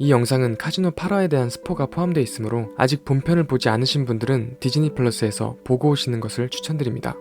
이 영상은 카지노 8화에 대한 스포가 포함되어 있으므로 아직 본편을 보지 않으신 분들은 디즈니 플러스에서 보고 오시는 것을 추천드립니다.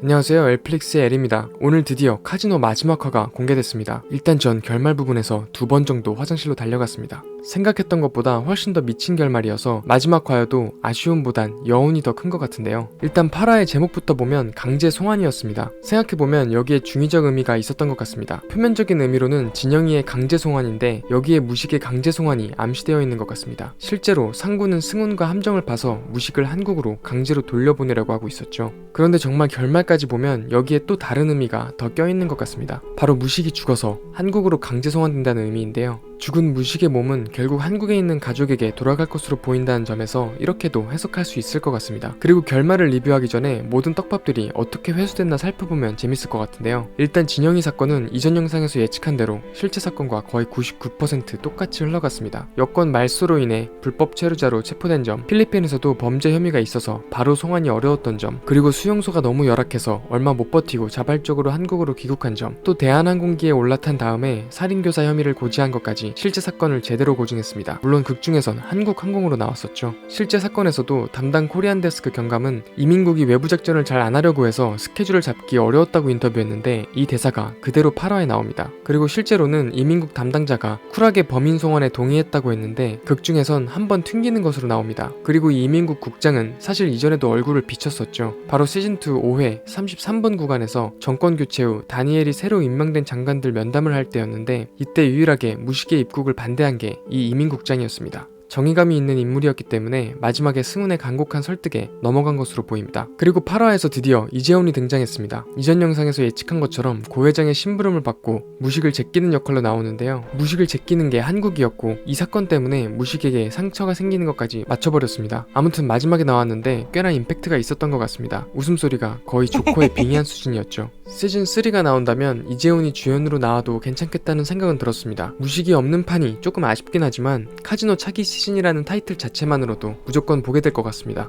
안녕하세요 엘플릭스의 엘입니다. 오늘 드디어 카지노 마지막 화가 공개됐습니다. 일단 전 결말 부분에서 두 번 정도 화장실로 달려갔습니다. 생각했던 것보다 훨씬 더 미친 결말이어서 마지막 화여도 아쉬움보단 여운이 더 큰 것 같은데요. 일단 8화의 제목부터 보면 강제 송환이었습니다. 생각해보면 여기에 중의적 의미가 있었던 것 같습니다. 표면적인 의미로는 진영이의 강제 송환인데 여기에 무식의 강제 송환이 암시되어 있는 것 같습니다. 실제로 상구는 승훈과 함정을 봐서 무식을 한국으로 강제로 돌려보내려고 하고 있었죠. 그런데 정말 결말 까지 보면 여기에 또 다른 의미가 더 껴있는 것 같습니다. 바로 무식이 죽어서 한국으로 강제 송환된다는 의미인데요. 죽은 무식의 몸은 결국 한국에 있는 가족에게 돌아갈 것으로 보인다는 점에서 이렇게도 해석할 수 있을 것 같습니다. 그리고 결말을 리뷰하기 전에 모든 떡밥들이 어떻게 회수됐나 살펴보면 재밌을 것 같은데요. 일단 진영이 사건은 이전 영상에서 예측한 대로 실제 사건과 거의 99% 똑같이 흘러갔습니다. 여권 말소로 인해 불법 체류자로 체포된 점, 필리핀에서도 범죄 혐의가 있어서 바로 송환이 어려웠던 점, 그리고 수용소가 너무 열악해서 얼마 못 버티고 자발적으로 한국으로 귀국한 점, 또 대한항공기에 올라탄 다음에 살인교사 혐의를 고지한 것까지 실제 사건을 제대로 고증했습니다. 물론 극 중에선 한국항공으로 나왔었죠. 실제 사건에서도 담당 코리안 데스크 경감은 이민국이 외부 작전을 잘 안 하려고 해서 스케줄을 잡기 어려웠다고 인터뷰했는데 이 대사가 그대로 8화에 나옵니다. 그리고 실제로는 이민국 담당자가 쿨하게 범인 송환에 동의했다고 했는데 극 중에선 한 번 튕기는 것으로 나옵니다. 그리고 이 이민국 국장은 사실 이전에도 얼굴을 비쳤었죠. 바로 시즌2 5회 33번 구간에서 정권 교체 후 다니엘이 새로 임명된 장관들 면담을 할 때였는데 이때 유일하게 무식의 입국을 반대한 게 이 이민국장이었습니다. 정의감이 있는 인물이었기 때문에 마지막에 승훈의 간곡한 설득에 넘어간 것으로 보입니다. 그리고 8화에서 드디어 이재훈이 등장했습니다. 이전 영상에서 예측한 것처럼 고 회장의 심부름을 받고 무식을 제끼는 역할로 나오는데요. 무식을 제끼는 게 한국이었고 이 사건 때문에 무식에게 상처가 생기는 것까지 맞춰버렸습니다. 아무튼 마지막에 나왔는데 꽤나 임팩트가 있었던 것 같습니다. 웃음소리가 거의 조커의 빙의한 수준이었죠. 시즌 3가 나온다면 이재훈이 주연으로 나와도 괜찮겠다는 생각은 들었습니다. 무식이 없는 판이 조금 아쉽긴 하지만 카지노 차기 시 즌이라는 타이틀 자체만으로도 무조건 보게 될 것 같습니다.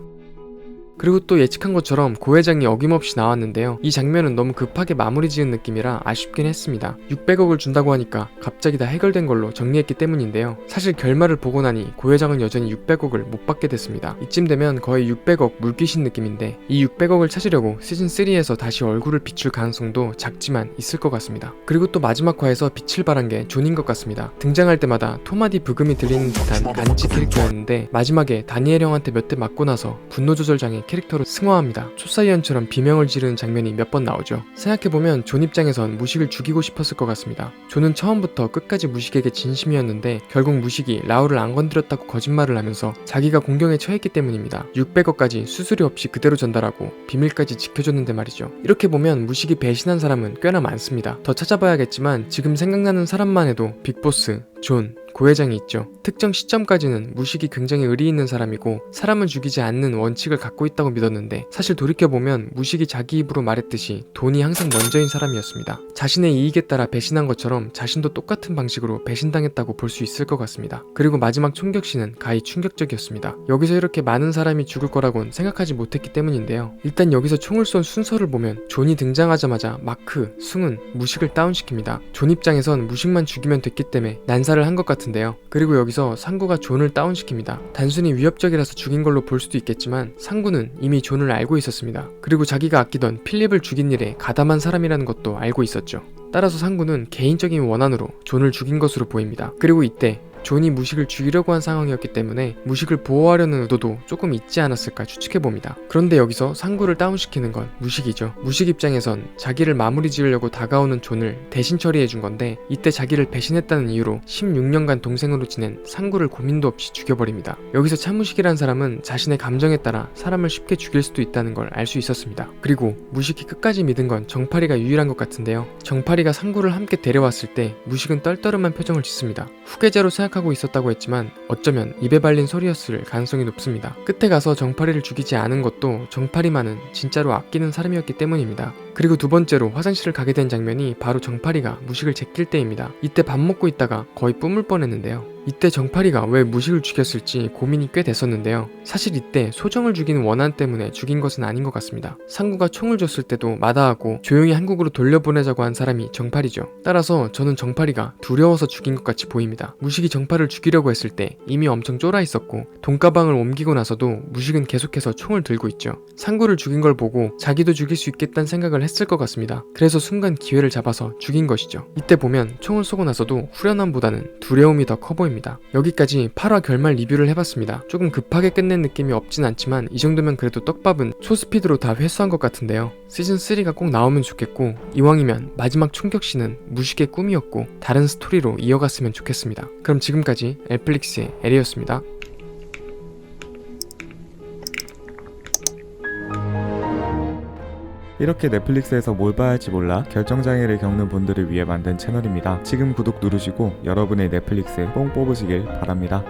그리고 또 예측한 것처럼 고 회장이 어김없이 나왔는데요. 이 장면은 너무 급하게 마무리 지은 느낌이라 아쉽긴 했습니다. 600억을 준다고 하니까 갑자기 다 해결된 걸로 정리했기 때문인데요. 사실 결말을 보고 나니 고 회장은 여전히 600억을 못 받게 됐습니다. 이쯤 되면 거의 600억 물귀신 느낌인데 이 600억을 찾으려고 시즌3에서 다시 얼굴을 비출 가능성도 작지만 있을 것 같습니다. 그리고 또 마지막 화에서 빛을 발한 게 존인 것 같습니다. 등장할 때마다 토마디 브금이 들리는 듯한 간지 캐릭터였는데 마지막에 다니엘 형한테 몇 대 맞고 나서 분노 조절 장애 캐릭터로 승화합니다. 초사이언처럼 비명을 지르는 장면이 몇 번 나오죠. 생각해보면 존 입장에선 무식을 죽이고 싶었을 것 같습니다. 존은 처음부터 끝까지 무식에게 진심이었는데 결국 무식이 라울을 안 건드렸다고 거짓말을 하면서 자기가 공경에 처했기 때문입니다. 600억까지 수수료 없이 그대로 전달하고 비밀까지 지켜줬는데 말이죠. 이렇게 보면 무식이 배신한 사람은 꽤나 많습니다. 더 찾아봐야겠지만 지금 생각나는 사람만 해도 빅보스, 존, 고 회장이 있죠. 특정 시점까지는 무식이 굉장히 의리 있는 사람이고 사람을 죽이지 않는 원칙을 갖고 있다고 믿었는데 사실 돌이켜보면 무식이 자기 입으로 말했듯이 돈이 항상 먼저인 사람이었습니다. 자신의 이익에 따라 배신한 것처럼 자신도 똑같은 방식으로 배신당했다고 볼 수 있을 것 같습니다. 그리고 마지막 총격신은 가히 충격적이었습니다. 여기서 이렇게 많은 사람이 죽을 거라곤 생각하지 못했기 때문인데요. 일단 여기서 총을 쏜 순서를 보면 존이 등장하자마자 마크, 승은 무식을 다운시킵니다. 존 입장에선 무식만 죽이면 됐기 때문에 난사를 한 것 같은 데요. 그리고 여기서 상구가 존을 다운시킵니다. 단순히 위협적이라서 죽인 걸로 볼 수도 있겠지만 상구는 이미 존을 알고 있었습니다. 그리고 자기가 아끼던 필립을 죽인 일에 가담한 사람이라는 것도 알고 있었죠. 따라서 상구는 개인적인 원한으로 존을 죽인 것으로 보입니다. 그리고 이때 존이 무식을 죽이려고 한 상황이었기 때문에 무식을 보호하려는 의도도 조금 있지 않았을까 추측해봅니다. 그런데 여기서 상구를 다운시키는 건 무식이죠. 무식 입장에선 자기를 마무리 지으려고 다가오는 존을 대신 처리해준 건데 이때 자기를 배신했다는 이유로 16년간 동생으로 지낸 상구를 고민도 없이 죽여버립니다. 여기서 참무식이란 사람은 자신의 감정에 따라 사람을 쉽게 죽일 수도 있다는 걸 알 수 있었습니다. 그리고 무식이 끝까지 믿은 건 정파리가 유일한 것 같은데요. 정파리가 상구를 함께 데려왔을 때 무식은 떨떠름한 표정을 짓습니다. 후계자로 생각하 고 있었다고 했지만 어쩌면 입에 발린 소리였을 가능성이 높습니다. 끝에 가서 정파리를 죽이지 않은 것도 정파리만은 진짜로 아끼는 사람이었기 때문입니다. 그리고 두 번째로 화장실을 가게 된 장면이 바로 정파리가 무식을 제낄 때입니다. 이때 밥 먹고 있다가 거의 뿜을 뻔했는데요. 이때 정파리가 왜 무식을 죽였을지 고민이 꽤 됐었는데요. 사실 이때 소정을 죽이는 원한 때문에 죽인 것은 아닌 것 같습니다. 상구가 총을 줬을 때도 마다하고 조용히 한국으로 돌려보내자고 한 사람이 정파리죠. 따라서 저는 정파리가 두려워서 죽인 것 같이 보입니다. 무식이 정파를 죽이려고 했을 때 이미 엄청 쫄아 있었고 돈가방을 옮기고 나서도 무식은 계속해서 총을 들고 있죠. 상구를 죽인 걸 보고 자기도 죽일 수 있겠다는 생각을 했을 것 같습니다. 그래서 순간 기회를 잡아서 죽인 것이죠. 이때 보면 총을 쏘고 나서도 후련함보다는 두려움이 더 커 보입니다. 여기까지 8화 결말 리뷰를 해봤습니다. 조금 급하게 끝낸 느낌이 없진 않지만 이 정도면 그래도 떡밥은 초스피드로 다 회수한 것 같은데요. 시즌3가 꼭 나오면 좋겠고 이왕이면 마지막 총격신은 무식의 꿈이었고 다른 스토리로 이어갔으면 좋겠습니다. 그럼 지금까지 엘플릭스의 에리였습니다. 이렇게 넷플릭스에서 뭘 봐야 할지 몰라 결정장애를 겪는 분들을 위해 만든 채널입니다. 지금 구독 누르시고 여러분의 넷플릭스 뽕 뽑으시길 바랍니다.